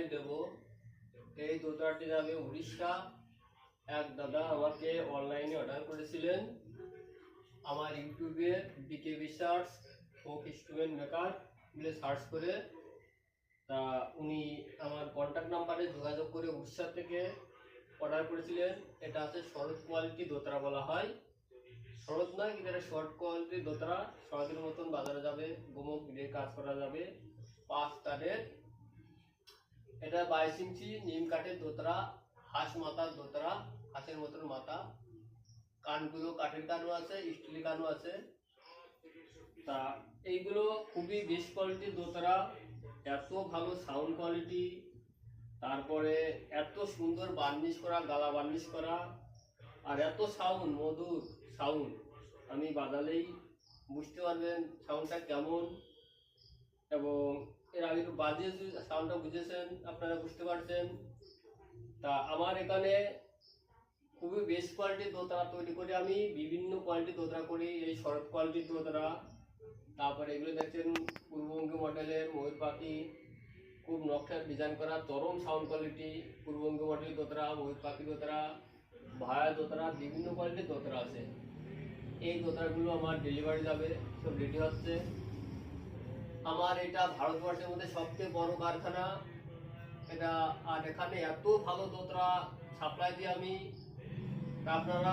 দোতারি দেব। এই জুতাটি আমি উড়িষ্যা। এক দাদা আমাকে অনলাইনে অর্ডার করেছিলেন। আমার ইউটিউবে BK research folk student maker বলে সার্চ করে। তা উনি আমার কন্ট্যাক্ট নাম্বারে যোগাযোগ করে উড়িষ্যা থেকে অর্ডার করেছিলেন। এটা আছে শরৎ কোয়ালিটি দোতরা বলা হয়। শরৎ নয়, কিন্তু এটা শর্ট কোয়ালিটি দোতরা। শরতের মতন বাজারে যাবে, গোমক দিয়ে কাজ করা যাবে। পাঁচ তারের এটা বাইশ ইঞ্চি, নিম কাঠের দোতরা, হাঁস মাথার দোতরা, হাঁসের মতন মাথা। কানগুলো, কাঠের কানও আছে, স্টিলের কানও আছে। তা এইগুলো খুবই বেশ কোয়ালিটির দোতরা, এত ভালো সাউন্ড কোয়ালিটি তারপরে এত সুন্দর বার্নিশ করা, গালা বার্নিশ করা, আর এত সাউন্ড মধুর সাউন্ড আমি বাজালেই বুঝতে পারবেন সাউন্ডটা কেমন। এবং এর আগে বাজিয়ে সাউন্ডটা বুঝেছেন, আপনারা বুঝতে পারছেন। তা আমার এখানে খুবই বেস্ট কোয়ালিটির দোতরা তৈরি করে আমি, বিভিন্ন কোয়ালিটির দোতরা করি, এই শরৎ কোয়ালিটির দোতরা তারপরে এগুলো দেখছেন, পূর্ববঙ্গ মডেলের ময়ূর পাখি, খুব নকশার ডিজাইন করা, চরম সাউন্ড কোয়ালিটি পূর্ববঙ্গ মডেলের দোতরা ময়ূর পাখি দোতরা ভায়া দোতরা বিভিন্ন কোয়ালিটির দোতরা আছে। এই দোতরাগুলো আমার ডেলিভারি যাবে, সব রেডি হচ্ছে। আমার এটা ভারতবর্ষের মধ্যে সবচেয়ে বড় কারখানা। এটা, আর এখানে এত ভালো দোতরা সাপ্লাই দিয়ে আমি আপনারা